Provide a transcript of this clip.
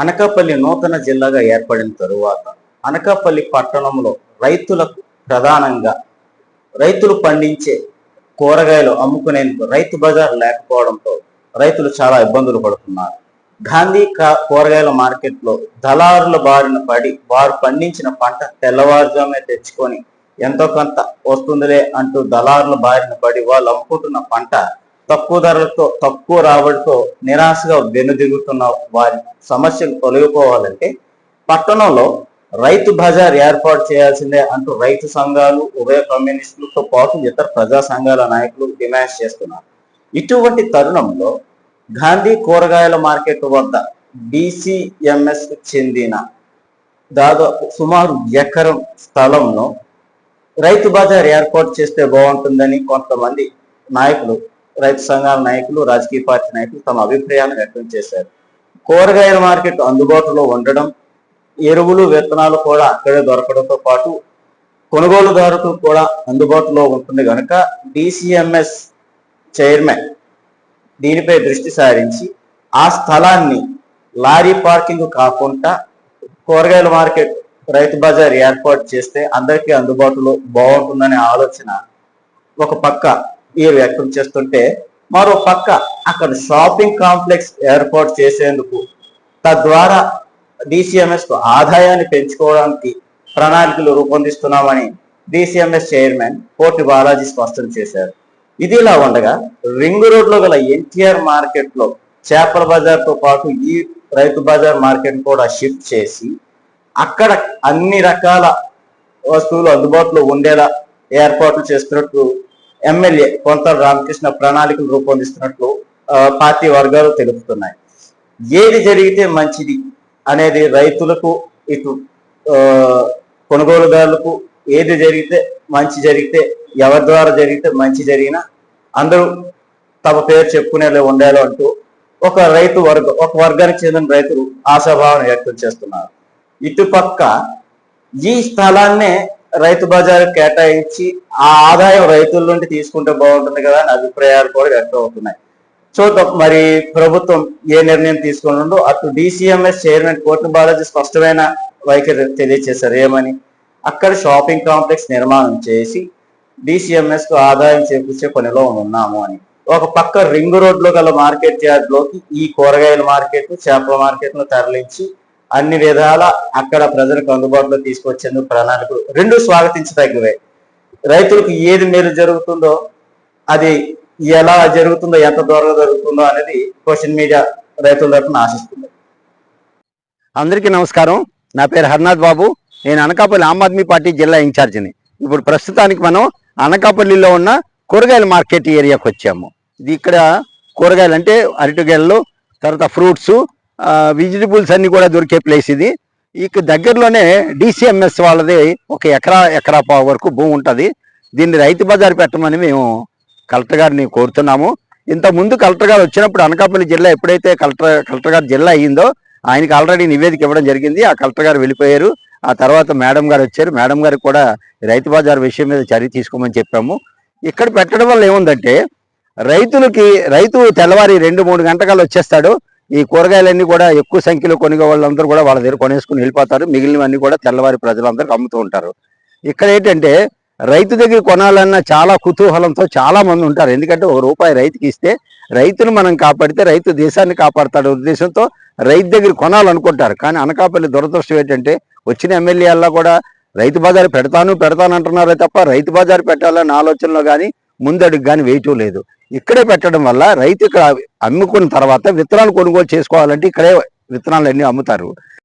అనకాపల్లి నూతన జిల్లాగా ఏర్పడిన తరువాత అనకాపల్లి పట్టణంలో రైతులకు ప్రధానంగా రైతులు పండించే కూరగాయలు అమ్ముకునేందుకు రైతు బజార్ లేకపోవడంతో రైతులు చాలా ఇబ్బందులు పడుతున్నారు. గాంధీ కా- కూరగాయల మార్కెట్లో దళారుల బారిన పడి వారు పండించిన పంట తెల్లవారుజామే తెచ్చుకొని ఎంతో కొంత వస్తుందిలే అంటూ దళారుల బారిన పడి వాళ్ళు అమ్ముకుంటున్న పంట తక్కువ ధరలతో తక్కువ రాబడితో నిరాశగా వెనుదిగుతున్న వారి సమస్యలు తొలగిపోవాలంటే పట్టణంలో రైతు బజార్ ఏర్పాటు చేయాల్సిందే అంటూ రైతు సంఘాలు ఉభయ కమ్యూనిస్టులతో పాటు ఇతర ప్రజా సంఘాల నాయకులు డిమాండ్ చేస్తున్నారు. ఇటువంటి తరుణంలో గాంధీ కూరగాయల మార్కెట్ వద్ద డిసిఎంఎస్ చెందిన దాదాపు సుమారు ఎకరం స్థలంలో రైతు బజార్ ఏర్పాటు చేస్తే బాగుంటుందని కొంతమంది నాయకులు రైతు సంఘాల నాయకులు రాజకీయ పార్టీ నాయకులు తమ అభిప్రాయాన్ని వ్యక్తం చేశారు. కూరగాయల మార్కెట్ అందుబాటులో ఉండడం ఎరువులు విత్తనాలు కూడా అక్కడే దొరకడంతో పాటు కొనుగోలుదారుకు కూడా అందుబాటులో ఉంటుంది కనుక డిసిఎంఎస్ చైర్మన్ దీనిపై దృష్టి సారించి ఆ స్థలాన్ని లారీ పార్కింగ్ కాకుండా కూరగాయల మార్కెట్ రైతు బజార్ ఏర్పాటు చేస్తే అందరికీ అందుబాటులో బాగుంటుందనే ఆలోచన ఒక పక్క ఈ వ్యక్తం చేస్తుంటే మరో పక్క అక్కడ షాపింగ్ కాంప్లెక్స్ ఏర్పాటు చేసేందుకు తద్వారా డిసిఎంఎస్కు ఆదాయాన్ని పెంచుకోవడానికి ప్రణాళికలు రూపొందిస్తున్నామని డిసిఎంఎస్ చైర్మన్ కోటి బాలాజీ స్పష్టం చేశారు. ఇది ఇలా ఉండగా రింగ్ రోడ్లో గల ఎన్టీఆర్ మార్కెట్లో చేపల బజార్తో పాటు ఈ రైతు బజార్ మార్కెట్ కూడా షిఫ్ట్ చేసి అక్కడ అన్ని రకాల వస్తువులు అందుబాటులో ఉండేలా ఏర్పాట్లు చేస్తున్నట్లు ఎమ్మెల్యే కొంత రామకృష్ణ ప్రణాళికలు రూపొందిస్తున్నట్లు ఆ, పార్టీ వర్గాలు తెలుపుతున్నాయి. ఏది జరిగితే మంచిది అనేది రైతులకు ఇటు కొనుగోలుదారులకు ఏది జరిగితే మంచి జరిగితే ఎవరి ద్వారా జరిగితే మంచి జరిగినా అందరూ తమ పేరు చెప్పుకునేలా ఉండేలా అంటూ ఒక రైతు వర్గ ఒక వర్గానికి చెందిన రైతులు ఆశాభావం వ్యక్తం చేస్తున్నారు. ఇటుపక్క ఈ స్థలాన్నే రైతు బజార్ కేటాయించి ఆ ఆదాయం రైతుల నుండి తీసుకుంటే బాగుంటుంది కదా అని అభిప్రాయాలు కూడా వ్యక్తం అవుతున్నాయి. చూద్దాం మరి ప్రభుత్వం ఏ నిర్ణయం తీసుకుంటుందో అటు డిసిఎంఎస్ చైర్మన్ కోర్టు బాలాజీ స్పష్టమైన వైఖరి తెలియజేశారు ఏమని? అక్కడ షాపింగ్ కాంప్లెక్స్ నిర్మాణం చేసి డిసిఎంఎస్కు ఆదాయం చేకూర్చే పనిలో ఉన్నాము అని. ఒక పక్క రింగ్ రోడ్లో గల మార్కెట్ యార్డ్లోకి ఈ కూరగాయల మార్కెట్ చేపల మార్కెట్ను తరలించి అన్ని విధాల అక్కడ ప్రజలకు అందుబాటులో తీసుకొచ్చేందుకు ప్రణాళికలు రెండు స్వాగతించదగ్గవే రైతులకు ఏది మేలు జరుగుతుందో అది ఎలా జరుగుతుందో ఎంత దూరంగా జరుగుతుందో అనేది సోషల్ మీడియా రైతుల తరఫున ఆశిస్తుంది. అందరికీ నమస్కారం. నా పేరు హర్నాథ్ బాబు. నేను అనకాపల్లి ఆమ్ ఆద్మీ పార్టీ జిల్లా ఇన్ఛార్జిని. ఇప్పుడు ప్రస్తుతానికి మనం అనకాపల్లిలో ఉన్న కూరగాయల మార్కెట్ ఏరియాకి వచ్చాము. ఇది ఇక్కడ కూరగాయలు అంటే అరటిగెళ్ళు తర్వాత ఫ్రూట్స్ వెజిటబుల్స్ అన్ని కూడా దొరికే ప్లేస్ ఇది. ఇక దగ్గరలోనే డిసిఎంఎస్ వాళ్ళది ఒక ఎకరా ఎకరా పావు వరకు భూమి ఉంటుంది. దీన్ని రైతు బజార్ పెట్టమని మేము కలెక్టర్ గారిని కోరుతున్నాము. ఇంత ముందు కలెక్టర్ గారు వచ్చినప్పుడు అనకాపల్లి జిల్లా ఎప్పుడైతే కలెక్టర్ కలెక్టర్ గారు జిల్లా అయ్యిందో ఆయనకి ఆల్రెడీ నివేదిక ఇవ్వడం జరిగింది. ఆ కలెక్టర్ గారు వెళ్ళిపోయారు. ఆ తర్వాత మేడం గారు వచ్చారు. మేడం గారికి కూడా రైతు బజార్ విషయం మీద చర్య తీసుకోమని చెప్పాము. ఇక్కడ పెట్టడం వల్ల ఏముందంటే రైతులకి రైతు తెల్లవారి రెండు మూడు గంటకాలు వచ్చేస్తాడు. ఈ కూరగాయలన్నీ కూడా ఎక్కువ సంఖ్యలో కొనుగో వాళ్ళందరూ కూడా వాళ్ళ దగ్గర కొనేసుకుని వెళ్ళిపోతారు. మిగిలినవన్నీ కూడా తెల్లవారి ప్రజలందరికీ అమ్ముతూ ఉంటారు. ఇక్కడ ఏంటంటే రైతు దగ్గర కొనాలన్న చాలా కుతూహలంతో చాలా మంది ఉంటారు. ఎందుకంటే ఒక రూపాయి రైతుకి ఇస్తే రైతును మనం కాపాడితే రైతు దేశాన్ని కాపాడతాడు ఉద్దేశంతో రైతు దగ్గర కొనాలనుకుంటారు. కానీ అనకాపల్లి దురదృష్టం ఏంటంటే వచ్చిన ఎమ్మెల్యేల్లో కూడా రైతు బజార్ పెడతాను పెడతాను అంటున్నారే తప్ప రైతు బజార్ పెట్టాలన్న ఆలోచనలో కానీ ముందడుగు కానీ వేయటం లేదు. ఇక్కడే పెట్టడం వల్ల రైతు ఇక్కడ అమ్ముకున్న తర్వాత విత్తనాలు కొనుగోలు చేసుకోవాలంటే ఇక్కడే విత్తనాలు అమ్ముతారు.